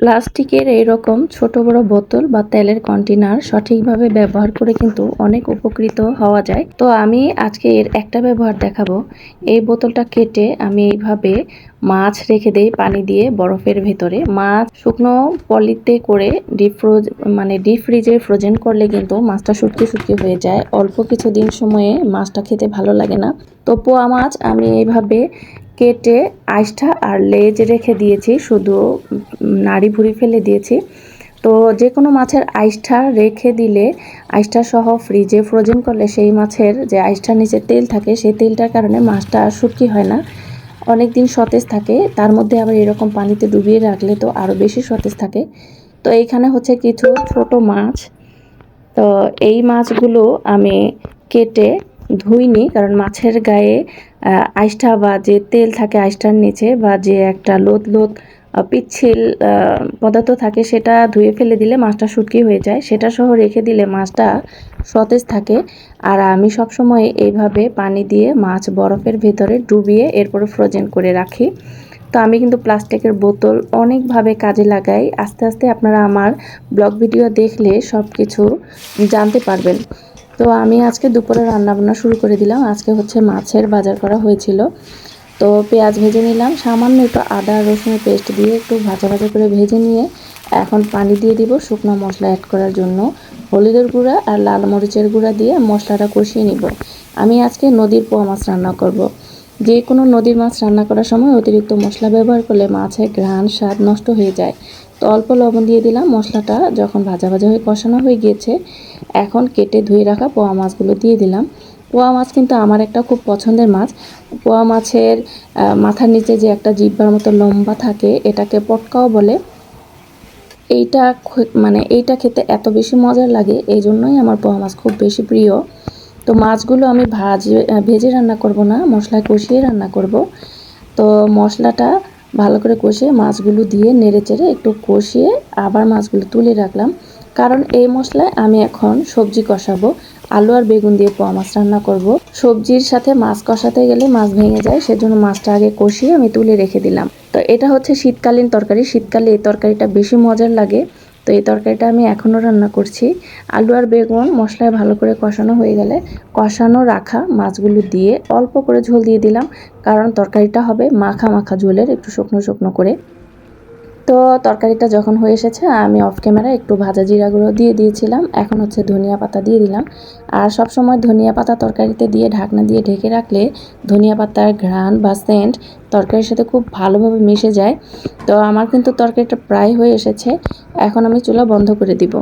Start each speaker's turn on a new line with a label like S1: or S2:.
S1: প্লাস্টিকের এইরকম ছোট বড় বোতল বা তেলের কন্টেনার সঠিকভাবে ব্যবহার করে কিন্তু অনেক উপকৃত হওয়া যায়। তো আমি আজকে এর একটা ব্যবহার দেখাবো। এই বোতলটা কেটে আমি এইভাবে মাছ রেখে দেই পানি দিয়ে বরফের ভেতরে। মাছ শুকনো পলিতে করে ডিপ ফ্রোজ মানে ডিপ ফ্রিজে ফ্রোজেন করলে কিন্তু মাছটা শুটকি শুটকি হয়ে যায়। অল্প কিছু দিন সময়ে মাছটা খেতে ভালো লাগে না। তো পোয়া মাছ আমি এইভাবে কেটে আইসটা আর লেজ রেখে দিয়েছি, শুধু নাড়ি ভুড়ি ফেলে দিয়েছি। তো যে কোনো মাছের আইসটা রেখে দিলে আইসটা সহ ফ্রিজে ফ্রোজেন করলে সেই মাছের যে আইসটার নিচে তেল থাকে, সেই তেলটার কারণে মাছটা আর শুটকি হয় না। অনেক দিন সতেজ থাকে, তার মধ্যে আবার এরকম পানিতে ডুবিয়ে রাখলে তো আরও বেশি সতেজ থাকে। তো এইখানে হচ্ছে কিছু ছোট মাছ। তো এই মাছগুলো আমি কেটে ধুইনি, কারণ মাছের গায়ে আইসটা বা যে তেল থাকে আইসটার নিচে বা যে একটা লোদ লোদ পিচ্ছিল পদার্থ থাকে সেটা ধুয়ে ফেলে দিলে মাছটা শুটকি হয়ে যায়। সেটা সহ রেখে দিলে মাছটা সতেজ থাকে। আর আমি সবসময় এইভাবে পানি দিয়ে মাছ বরফের ভেতরে ডুবিয়ে এরপরে ফ্রোজেন করে রাখি। তো আমি কিন্তু প্লাস্টিকের বোতল অনেকভাবে কাজে লাগাই। আস্তে আস্তে আপনারা আমার ব্লগ ভিডিও দেখলে সব কিছু জানতে পারবেন। তো আমি আজকে দুপুরে রান্নাবান্না শুরু করে দিলাম। আজকে হচ্ছে মাছের বাজার করা হয়েছিল। তো পেঁয়াজ ভেজে নিলাম। সামান্য একটু আদা, রসুনের পেস্ট দিয়ে একটু ভাজা ভাজা করে ভেজে নিয়ে এখন পানি দিয়ে দিব শুকনো মশলা অ্যাড করার জন্য। হলুদের গুঁড়া আর লাল মরিচের গুঁড়া দিয়ে মশলাটা কষিয়ে নিব। আমি আজকে নদীর পোয়া মাছ রান্না করব। যে কোনো নদীর মাছ রান্না করার সময় অতিরিক্ত মশলা ব্যবহার করলে মাছের ঘ্রাণ স্বাদ নষ্ট হয়ে যায়। তো অল্প লবণ দিয়ে দিলাম মশলাটা। যখন ভাজা ভাজা হয়ে কষানো হয়ে গিয়েছে, এখন কেটে ধুয়ে রাখা পোয়া মাছগুলো দিয়ে দিলাম। পোয়া মাছ কিন্তু আমার একটা খুব পছন্দের মাছ। পোয়া মাছের মাথার নিচে যে একটা জিব্বার মতো লম্বা থাকে, এটাকে পটকাও বলে। এইটা মানে এইটা খেতে এত বেশি মজার লাগে, এই জন্যই আমার পোয়া মাছ খুব বেশি প্রিয়। তো মাছগুলো আমি ভাজে ভেজে রান্না করব না, মশলায় কষিয়ে রান্না করব। তো মশলাটা ভালো করে কষিয়ে মাছগুলো দিয়ে নেড়েচেড়ে একটু কষিয়ে আবার মাছগুলো তুলে রাখলাম। কারণ এই মশলায় আমি এখন সবজি কষাবো, আলু আর বেগুন দিয়ে পোয়া মাছ রান্না করব। সবজির সাথে মাছ কষাতে গেলে মাছ ভেঙে যায়, সেজন্য মাছটা আগে কষিয়ে আমি তুলে রেখে দিলাম। তো এটা হচ্ছে শীতকালীন তরকারি। শীতকালে এই তরকারিটা বেশি মজার লাগে। তো এই তরকারিটা আমি এখনও রান্না করছি। আলু আর বেগুন মশলায় ভালো করে কষানো হয়ে গেলে কষানো রাখা মাছগুলো দিয়ে অল্প করে ঝোল দিয়ে দিলাম, কারণ তরকারিটা হবে মাখা মাখা ঝোলের, একটু শুকনো শুকনো করে। তো তরকারিটা যখন হয়ে এসেছে, আমি অফ ক্যামেরা একটু ভাজা জিরাগুলো দিয়ে দিয়েছিলাম। এখন হচ্ছে ধনিয়া পাতা দিয়ে দিলাম। আর সব সময় ধনিয়া পাতা তরকারিতে দিয়ে ঢাকনা দিয়ে ঢেকে রাখলে ধনিয়া পাতার ঘ্রাণ বা সেন্ট তরকারির সাথে খুব ভালোভাবে মিশে যায়। তো আমার কিন্তু তরকারিটা প্রায় হয়ে এসেছে। এখন আমি চুলা বন্ধ করে দিব।